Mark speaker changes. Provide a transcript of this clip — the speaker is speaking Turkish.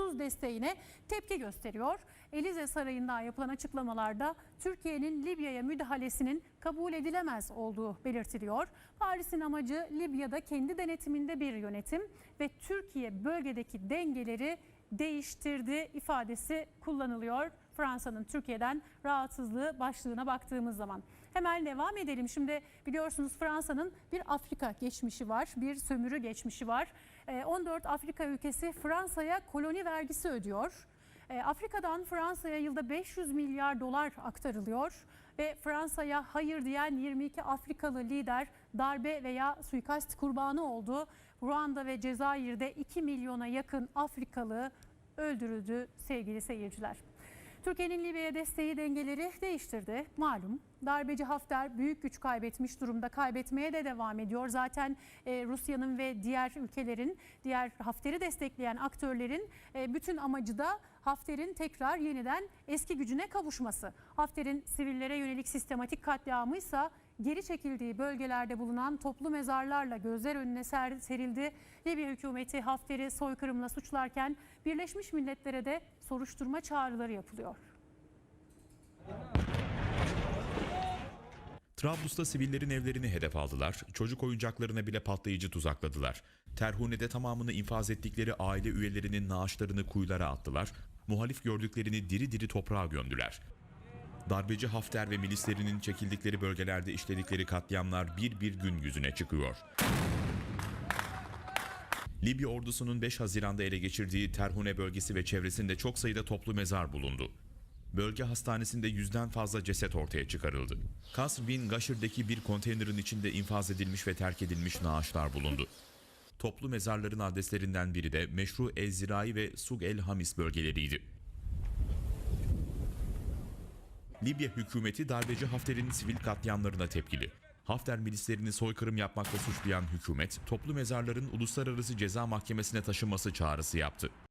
Speaker 1: sonsuz desteğine tepki gösteriyor. Elize Sarayı'ndan yapılan açıklamalarda Türkiye'nin Libya'ya müdahalesinin kabul edilemez olduğu belirtiliyor. Paris'in amacı Libya'da kendi denetiminde bir yönetim ve Türkiye bölgedeki dengeleri değiştirdi ifadesi kullanılıyor. Fransa'nın Türkiye'den rahatsızlığı başlığına baktığımız zaman. Hemen devam edelim. Şimdi biliyorsunuz Fransa'nın bir Afrika geçmişi var, bir sömürü geçmişi var. Ee, 14 Afrika ülkesi Fransa'ya koloni vergisi ödüyor. Ee, Afrika'dan Fransa'ya yılda 500 milyar dolar aktarılıyor ve Fransa'ya hayır diyen 22 Afrikalı lider darbe veya suikast kurbanı oldu. Ruanda ve Cezayir'de 2 milyona yakın Afrikalı öldürüldü sevgili seyirciler. Türkiye'nin Libya'ya desteği dengeleri değiştirdi. Malum darbeci Hafter büyük güç kaybetmiş durumda kaybetmeye de devam ediyor. Zaten e, Rusya'nın ve diğer ülkelerin, diğer Hafter'i destekleyen aktörlerin e, bütün amacı da Hafter'in tekrar yeniden eski gücüne kavuşması. Hafter'in sivillere yönelik sistematik katliamıysa geri çekildiği bölgelerde bulunan toplu mezarlarla gözler önüne ser- serildi. Libya hükümeti Hafter'i soykırımla suçlarken Birleşmiş Milletler'e de soruşturma çağrıları yapılıyor.
Speaker 2: Trablus'ta sivillerin evlerini hedef aldılar, çocuk oyuncaklarına bile patlayıcı tuzakladılar. Terhune'de tamamını infaz ettikleri aile üyelerinin naaşlarını kuyulara attılar, muhalif gördüklerini diri diri toprağa gömdüler. Darbeci Hafter ve milislerinin çekildikleri bölgelerde işledikleri katliamlar bir bir gün yüzüne çıkıyor. Libya ordusunun 5 Haziran'da ele geçirdiği Terhune bölgesi ve çevresinde çok sayıda toplu mezar bulundu. Bölge hastanesinde yüzden fazla ceset ortaya çıkarıldı. Kasr bin Gaşir'deki bir konteynerin içinde infaz edilmiş ve terk edilmiş naaşlar bulundu. Toplu mezarların adreslerinden biri de meşru El Zirai ve Sug El Hamis bölgeleriydi. Libya hükümeti darbeci Hafter'in sivil katliamlarına tepkili. Hafter milislerini soykırım yapmakla suçlayan hükümet, toplu mezarların uluslararası ceza mahkemesine taşınması çağrısı yaptı.